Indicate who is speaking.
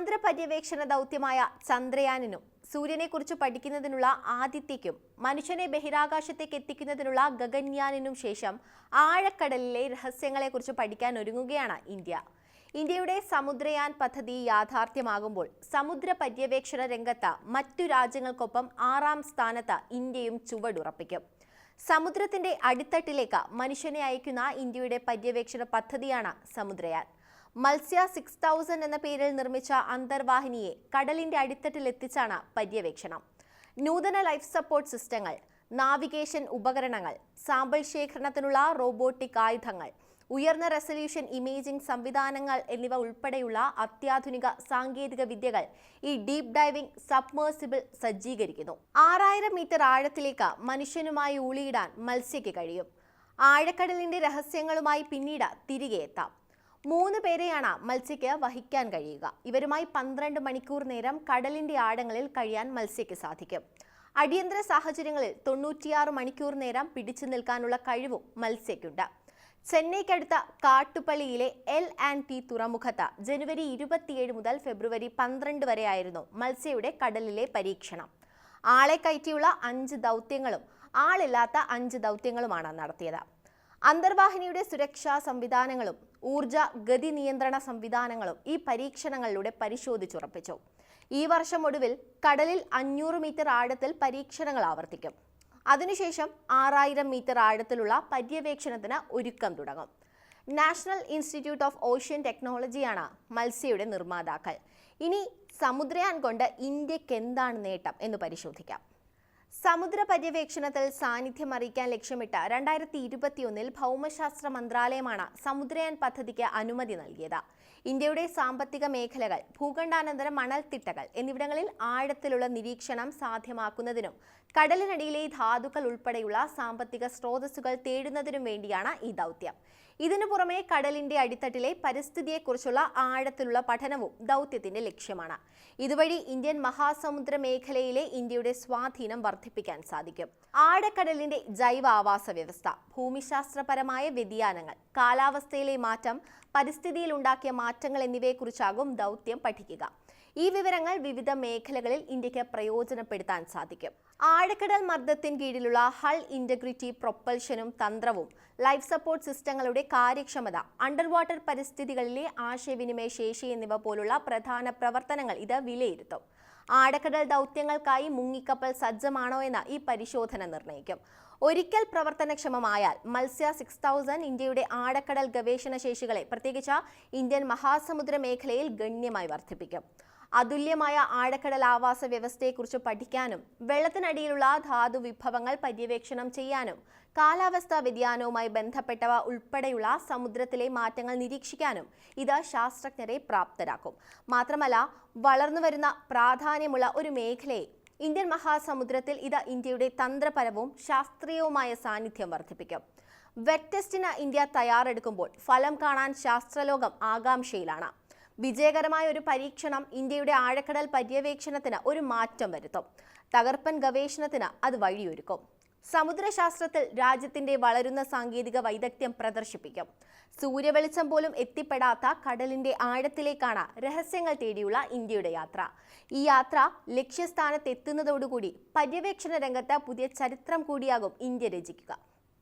Speaker 1: ചാന്ദ്ര പര്യവേക്ഷണ ദൗത്യമായ ചന്ദ്രയാനിനും സൂര്യനെക്കുറിച്ച് പഠിക്കുന്നതിനുള്ള ആദിത്യയ്ക്കും മനുഷ്യനെ ബഹിരാകാശത്തേക്ക് എത്തിക്കുന്നതിനുള്ള ഗഗൻയാനിനും ശേഷം ആഴക്കടലിലെ രഹസ്യങ്ങളെക്കുറിച്ച് പഠിക്കാൻ ഒരുങ്ങുകയാണ് ഇന്ത്യ. ഇന്ത്യയുടെ സമുദ്രയാൻ പദ്ധതി യാഥാർത്ഥ്യമാകുമ്പോൾ സമുദ്ര പര്യവേക്ഷണ രംഗത്ത് മറ്റു രാജ്യങ്ങൾക്കൊപ്പം ആറാം സ്ഥാനത്ത് ഇന്ത്യയും ചുവടുറപ്പിക്കും. സമുദ്രത്തിന്റെ അടിത്തട്ടിലേക്ക് മനുഷ്യനെ അയക്കുന്ന ഇന്ത്യയുടെ പര്യവേക്ഷണ പദ്ധതിയാണ് സമുദ്രയാൻ. മത്സ്യ സിക്സ് തൗസൻഡ് എന്ന പേരിൽ നിർമ്മിച്ച അന്തർവാഹിനിയെ കടലിന്റെ അടിത്തട്ടിലെത്തിച്ചാണ് പര്യവേക്ഷണം. നൂതന ലൈഫ് സപ്പോർട്ട് സിസ്റ്റങ്ങൾ നാവിഗേഷൻ ഉപകരണങ്ങൾ സാമ്പിൾ ശേഖരണത്തിനുള്ള റോബോട്ടിക് ആയുധങ്ങൾ ഉയർന്ന റെസല്യൂഷൻ ഇമേജിംഗ് സംവിധാനങ്ങൾ എന്നിവ ഉൾപ്പെടെയുള്ള അത്യാധുനിക സാങ്കേതിക വിദ്യകൾ ഈ ഡീപ് ഡൈവിംഗ് സബ്മേഴ്സിബിൾ സജ്ജീകരിക്കുന്നു. ആറായിരം മീറ്റർ ആഴത്തിലേക്ക് മനുഷ്യനുമായി ഊളിയിടാൻ മത്സ്യയ്ക്ക് കഴിയും. ആഴക്കടലിന്റെ രഹസ്യങ്ങളുമായി പിന്നീട് തിരികെ എത്താം. മൂന്ന് പേരെയാണ് മത്സ്യയ്ക്ക് വഹിക്കാൻ കഴിയുക. ഇവരുമായി പന്ത്രണ്ട് മണിക്കൂർ നേരം കടലിന്റെ ആഴങ്ങളിൽ കഴിയാൻ മത്സ്യയ്ക്ക് സാധിക്കും. അടിയന്തര സാഹചര്യങ്ങളിൽ തൊണ്ണൂറ്റിയാറ് മണിക്കൂർ നേരം പിടിച്ചു നിൽക്കാനുള്ള കഴിവും മത്സ്യയ്ക്കുണ്ട്. ചെന്നൈക്കടുത്ത കാട്ടുപള്ളിയിലെ എൽ ആൻഡ് ടി തുറമുഖത്ത് ജനുവരി ഇരുപത്തിയേഴ് മുതൽ ഫെബ്രുവരി പന്ത്രണ്ട് വരെയായിരുന്നു മത്സ്യയുടെ കടലിലെ പരീക്ഷണം. ആളെ കയറ്റിയുള്ള അഞ്ച് ദൗത്യങ്ങളും ആളില്ലാത്ത അഞ്ച് ദൗത്യങ്ങളുമാണ് നടത്തിയത്. അന്തർവാഹിനിയുടെ സുരക്ഷാ സംവിധാനങ്ങളും ഊർജ ഗതി നിയന്ത്രണ സംവിധാനങ്ങളും ഈ പരീക്ഷണങ്ങളിലൂടെ പരിശോധിച്ചുറപ്പിച്ചു. ഈ വർഷം ഒടുവിൽ കടലിൽ അഞ്ഞൂറ് മീറ്റർ ആഴത്തിൽ പരീക്ഷണങ്ങൾ ആവർത്തിക്കും. അതിനുശേഷം ആറായിരം മീറ്റർ ആഴത്തിലുള്ള പര്യവേക്ഷണത്തിന് ഒരുക്കം തുടങ്ങും. നാഷണൽ ഇൻസ്റ്റിറ്റ്യൂട്ട് ഓഫ് ഓഷ്യൻ ടെക്നോളജിയാണ് മത്സ്യയുടെ നിർമ്മാതാക്കൾ. ഇനി സമുദ്രയാൻ കൊണ്ട് ഇന്ത്യയ്ക്ക് എന്താണ് നേട്ടം എന്ന് പരിശോധിക്കാം. സമുദ്ര പര്യവേക്ഷണത്തിൽ സാന്നിധ്യം അറിയിക്കാൻ ലക്ഷ്യമിട്ട് രണ്ടായിരത്തി ഇരുപത്തിയൊന്നിൽ ഭൗമശാസ്ത്ര മന്ത്രാലയമാണ് സമുദ്രയാൻ പദ്ധതിക്ക് അനുമതി നൽകിയത്. ഇന്ത്യയുടെ സാമ്പത്തിക മേഖലകൾ ഭൂഖണ്ഡാനന്തര മണൽത്തിട്ടകൾ എന്നിവിടങ്ങളിൽ ആഴത്തിലുള്ള നിരീക്ഷണം സാധ്യമാക്കുന്നതിനും കടലിനടിയിലെ ധാതുക്കൾ ഉൾപ്പെടെയുള്ള സാമ്പത്തിക സ്രോതസ്സുകൾ തേടുന്നതിനും വേണ്ടിയാണ് ഈ ദൗത്യം. ഇതിനു പുറമെ കടലിന്റെ അടിത്തട്ടിലെ പരിസ്ഥിതിയെക്കുറിച്ചുള്ള ആഴത്തിലുള്ള പഠനവും ദൗത്യത്തിന്റെ ലക്ഷ്യമാണ്. ഇതുവഴി ഇന്ത്യൻ മഹാസമുദ്ര മേഖലയിലെ ഇന്ത്യയുടെ സ്വാധീനം വർദ്ധിപ്പിക്കാൻ സാധിക്കും. ആഴക്കടലിന്റെ ജൈവ ആവാസ വ്യവസ്ഥ ഭൂമിശാസ്ത്രപരമായ വ്യതിയാനങ്ങൾ കാലാവസ്ഥയിലെ മാറ്റം പരിസ്ഥിതിയിൽ ഉണ്ടാക്കിയ മാറ്റങ്ങൾ എന്നിവയെക്കുറിച്ചാകും ദൗത്യം പഠിക്കുക. ഈ വിവരങ്ങൾ വിവിധ മേഖലകളിൽ ഇന്ത്യയ്ക്ക് പ്രയോജനപ്പെടുത്താൻ സാധിക്കും. ആഴക്കടൽ മർദ്ദത്തിൻ കീഴിലുള്ള ഹൾ ഇന്റഗ്രിറ്റി പ്രൊപ്പൽഷനും തന്ത്രവും ലൈഫ് സപ്പോർട്ട് സിസ്റ്റങ്ങളുടെ കാര്യക്ഷമത അണ്ടർ വാട്ടർ പരിസ്ഥിതികളിലെ ആശയവിനിമയ ശേഷി എന്നിവ പോലുള്ള പ്രധാന പ്രവർത്തനങ്ങൾ ഇത് വിലയിരുത്തും. ആഴക്കടൽ ദൗത്യങ്ങൾക്കായി മുങ്ങിക്കപ്പൽ സജ്ജമാണോ എന്ന് ഈ പരിശോധന നിർണയിക്കും ഒരിക്കൽ പ്രവർത്തനക്ഷമമായാൽ മത്സ്യ സിക്സ് തൗസൻഡ് ഇന്ത്യയുടെ ആഴക്കടൽ ഗവേഷണ ശേഷികളെ പ്രത്യേകിച്ച് ഇന്ത്യൻ മഹാസമുദ്ര മേഖലയിൽ ഗണ്യമായി വർദ്ധിപ്പിക്കും. അതുല്യമായ ആഴക്കടൽ ആവാസ വ്യവസ്ഥയെക്കുറിച്ച് പഠിക്കാനും വെള്ളത്തിനടിയിലുള്ള ധാതു വിഭവങ്ങൾ പര്യവേക്ഷണം ചെയ്യാനും കാലാവസ്ഥാ വ്യതിയാനവുമായി ബന്ധപ്പെട്ടവ ഉൾപ്പെടെയുള്ള സമുദ്രത്തിലെ മാറ്റങ്ങൾ നിരീക്ഷിക്കാനും ഇത് ശാസ്ത്രജ്ഞരെ പ്രാപ്തരാക്കും. മാത്രമല്ല വളർന്നുവരുന്ന പ്രാധാന്യമുള്ള ഒരു മേഖലയെ ഇന്ത്യൻ മഹാസമുദ്രത്തിൽ ഇത് ഇന്ത്യയുടെ തന്ത്രപരവും ശാസ്ത്രീയവുമായ സാന്നിധ്യം വർദ്ധിപ്പിക്കും. വെറ്റ് ടെസ്റ്റിന് ഇന്ത്യ തയ്യാറെടുക്കുമ്പോൾ ഫലം കാണാൻ ശാസ്ത്രലോകം ആകാംക്ഷയിലാണ്. വിജയകരമായ ഒരു പരീക്ഷണം ഇന്ത്യയുടെ ആഴക്കടൽ പര്യവേക്ഷണത്തിന് ഒരു മാറ്റം വരുത്തും. തകർപ്പൻ ഗവേഷണത്തിന് അത് വഴിയൊരുക്കും. സമുദ്രശാസ്ത്രത്തിൽ രാജ്യത്തിന്റെ വളരുന്ന സാങ്കേതിക വൈദഗ്ധ്യം പ്രദർശിപ്പിക്കും. സൂര്യവെളിച്ചം പോലും എത്തിപ്പെടാത്ത കടലിന്റെ ആഴത്തിലേക്കാണ് രഹസ്യങ്ങൾ തേടിയുള്ള ഇന്ത്യയുടെ യാത്ര. ഈ യാത്ര ലക്ഷ്യസ്ഥാനത്ത് എത്തുന്നതോടുകൂടി പര്യവേക്ഷണ രംഗത്ത് പുതിയ ചരിത്രം കൂടിയാകും ഇന്ത്യ രചിക്കുക.